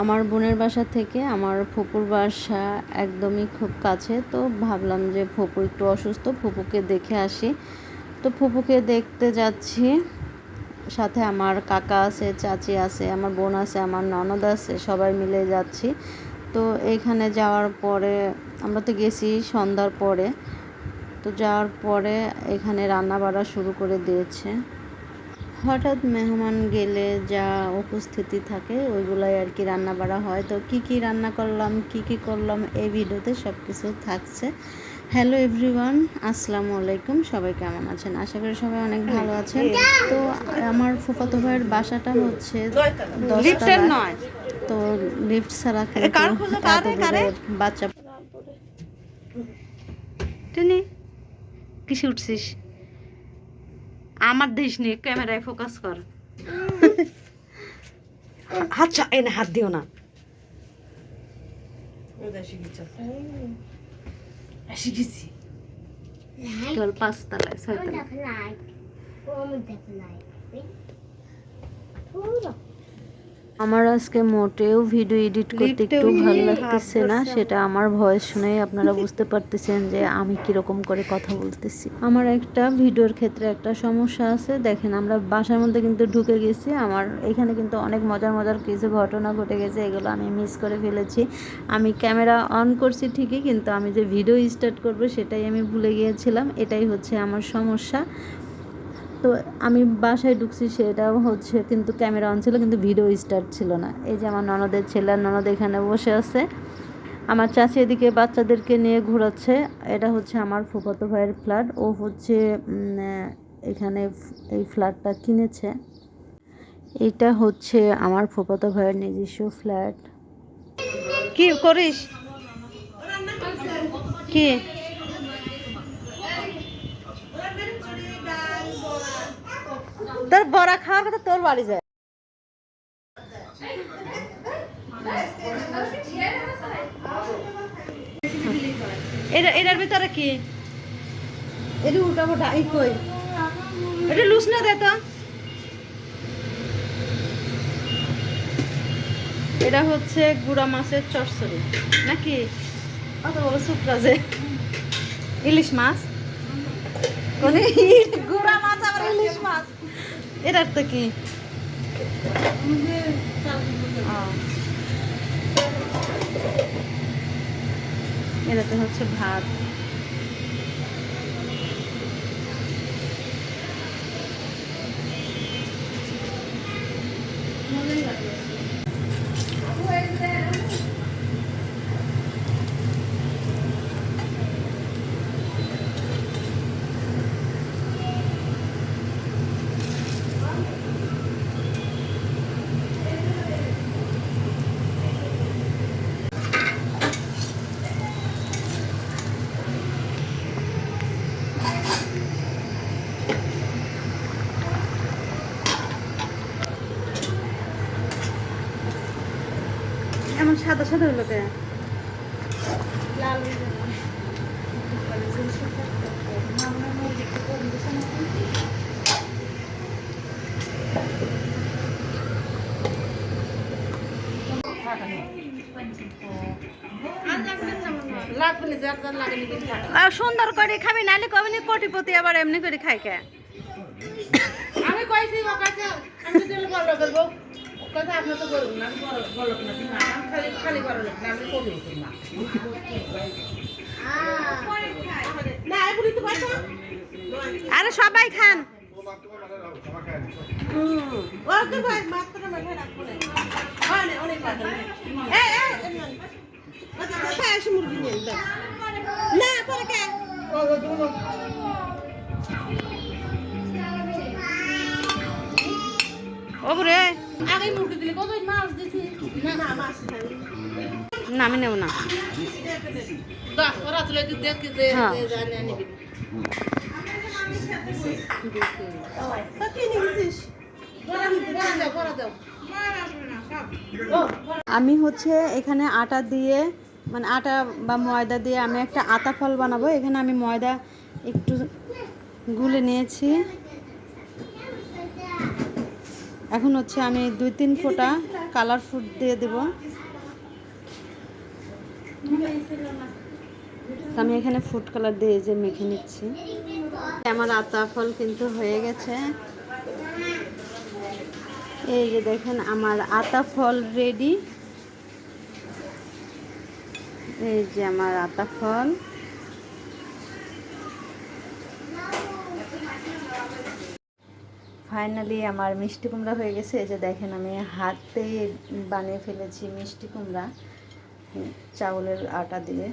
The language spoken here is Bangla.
আমার বোনের বাসা থেকে আমার ফুপুর বাসা একদমই খুব কাছে, তো ভাবলাম যে ফুপু একটু অসুস্থ, ফুপুকে দেখে আসি। তো ফুপুকে দেখতে যাচ্ছি। সাথে আমার কাকা আছে, চাচি আছে, আমার বোন আছে, আমার ননদ আছে, সবাই মিলে যাচ্ছি। তো এখানে যাওয়ার পরে, আমরা তো গেছি সন্ধ্যার পরে, তো যাওয়ার পরে এখানে রান্না বাড়া শুরু করে দিয়েছে। হঠাৎ মেহমান গেলে যা উপস্থিতি থাকে ওইগুলাই আর কি রান্না বাড়া হয়। তো কি কি রান্না করলাম কি কি করলাম এই ভিডিওতে সব কিছু থাকছে। হ্যালো এভরিওয়ান আসসালামু আলাইকুম। সবাই কেমন আছেন? আশা করি সবাই অনেক ভালো আছেন। তো আমার ফুফাতো ভাইয়ের বাসাটা হচ্ছে তো লিফট ছাড়া বাচ্চা টিনি কিসে উঠছিস? আমার দিস নি ক্যামেরায় ফোকাস কর। আচ্ছা এনে হাত দিও না। শিখেছি? চল পাঁচতলায় ছয়তলায়। আমার আজকে মোটেও ভিডিও এডিট করতে একটু ভালো লাগতেছে না সেটা আমার ভয়েস শুনে আপনারা বুঝতে পারতেছেন যে আমি কীরকম করে কথা বলতেছি। আমার একটা ভিডিওর ক্ষেত্রে একটা সমস্যা আছে দেখেন আমরা বাসার মধ্যে কিন্তু ঢুকে গেছি আমার এখানে কিন্তু অনেক মজার মজার কিছু ঘটনা ঘটে গেছে এগুলো আমি মিস করে ফেলেছি। আমি ক্যামেরা অন করছি ঠিকই কিন্তু আমি যে ভিডিও স্টার্ট করব সেটাই আমি ভুলে গিয়েছিলাম এটাই হচ্ছে আমার সমস্যা। তো আমি বাসায় ঢুকছি সেটাও হচ্ছে কিন্তু ক্যামেরা অন ছিল, কিন্তু ভিডিও স্টার্ট ছিল না। এই যে আমার ননদের ছেলে, ননদ এখানে বসে আছে। আমার চাচি এদিকে বাচ্চাদেরকে নিয়ে ঘোরাচ্ছে। এটা হচ্ছে আমার ফুফাতো ভাইয়ের ফ্ল্যাট। ও হচ্ছে এখানে এই ফ্ল্যাটটা কিনেছে। এটা হচ্ছে আমার ফুফাতো ভাইয়ের নিজস্ব ফ্ল্যাট। কি করিস? কি? তোর বড়া খাওয়ার কথা তোর বাড়ি যায়। এটা এটার ভিতরে কি? এটা উল্টা পোটা এই কই? এটা লুস না দে তো। এটা হচ্ছে গুড়া মাছের চচ্চড়ি নাকি? অত বড় যে ইলিশ মাছ? কোন গুড়া মাছ আবার ইলিশ মাছ। এটার তো কি। এটাতে হচ্ছে ভাত এমন সাদা সাদা হলো কে? সুন্দর করে খাবি নালে কবি নি কোটিপতি আবার এমনি করে খাই কে? আমি ও কাছে আমি বড় আপনি তো না খালি খালি আমি এগুলি তো আরে সবাই খান। ওকে ভাই মাত্র মাঠে রাখব না। অনেক অনেক এই এই এসে মুরগি নিয়ে? না পরে কে? ও রে আগে মুরগি দিলে কত মাছ দিছি? না না মাছ খাই না আমি নেব না। আমি হচ্ছে এখানে আটা দিয়ে মানে আটা বা ময়দা দিয়ে আমি একটা আতা ফল বানাবো। এখানে আমি ময়দা একটু গুলে নিয়েছি। এখন হচ্ছে আমি দুই তিন ফোঁটা কালার ফুড দিয়ে দেব। আমি এখানে ফুড কালার দিয়ে যে মেখে নিচ্ছি। আমার আতা ফল কিন্তু হয়ে গেছে। এই যে দেখেন আমার আতা ফল রেডি। এই যে আমার আতা ফল। ফাইনালি আমার মিষ্টি কুমড়া হয়ে গেছে। এই যে দেখেন আমি হাতে বানিয়ে ফেলেছি মিষ্টি কুমড়া। চাউলের আটা দিয়ে।